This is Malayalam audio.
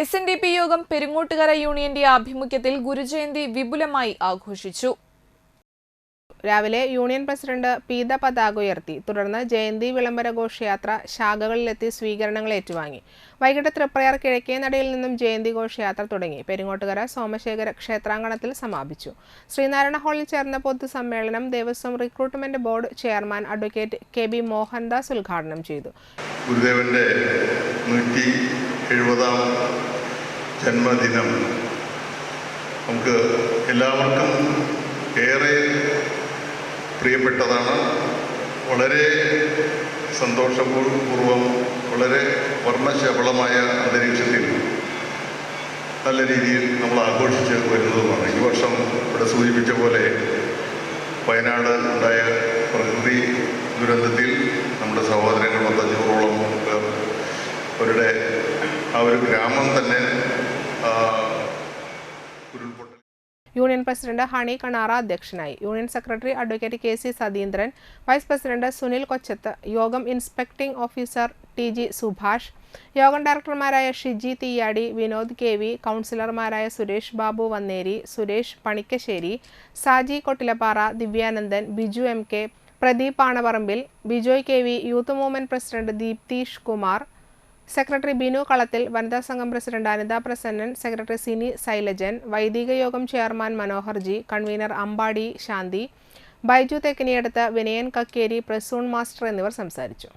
എസ് എൻ ഡി പി യോഗം പെരുങ്ങോട്ടുകര യൂണിയന്റെ ആഭിമുഖ്യത്തിൽ ഗുരുജയന്തി വിപുലമായി ആഘോഷിച്ചു. രാവിലെ യൂണിയൻ പ്രസിഡന്റ് പീത പതാക ഉയർത്തി. തുടർന്ന് ജയന്തി വിളംബര ഘോഷയാത്ര ശാഖകളിലെത്തി സ്വീകരണങ്ങൾ ഏറ്റുവാങ്ങി. വൈകിട്ട് തൃപ്രയാർ കിഴക്കേനടയിൽ നിന്നും ജയന്തി ഘോഷയാത്ര തുടങ്ങി. പെരിങ്ങോട്ടുകര സോമശേഖര ക്ഷേത്രാങ്കണത്തിൽ സമാപിച്ചു. ശ്രീനാരായണ ഹാളിൽ ചേർന്ന പൊതുസമ്മേളനം Devaswom recruitment board chairman advocate K B Mohandas ഉദ്ഘാടനം ചെയ്തു. ഗുരുദേവന്റെ നൂറ്റി എഴുപതാം ജന്മദിനം. നമുക്ക് എല്ലാവർക്കും ഏറെ പ്രിയപ്പെട്ടതാണ്. വളരെ സന്തോഷപൂർവം വളരെ വർണശബളമായ അന്തരീക്ഷത്തിൽ നല്ല രീതിയിൽ നമ്മൾ ആഘോഷിച്ച് വരുന്നതുമാണ്. ഈ വർഷം ഇവിടെ സൂചിപ്പിച്ച പോലെ വയനാട് ഉണ്ടായ പ്രകൃതി ദുരന്തത്തിൽ ഒരു ഗ്രാമം തന്നെ യൂണിയൻ പ്രസിഡന്റ് ഹണി കണാറ അധ്യക്ഷനായി. Union secretary advocate K C Satheendran vice president Sunil Kochathu യോഗം inspecting officer T G Subhash യോഗം ഡയറക്ടർമാരായ ഷിജി തീയാടി വിനോദ് കെ വി കൗൺസിലർമാരായ Suresh Babu Vanneri Suresh Panikkassery Saji Kottilappara Divyanandan Biju M K Pradeep Panaparambil Bijoy K V youth movement president Deepthish Kumar secretary Binu Kalathil വനിതാ സംഘം പ്രസിഡന്റ് അനിതാ പ്രസന്നൻ സെക്രട്ടറി സിനി സൈലജൻ വൈദിക യോഗം chairman Manoharji convener Ambadi Shanthi Baiju Thekkiniyaduthu Vinayan Kakkeri Prasoon master എന്നിവർ സംസാരിച്ചു.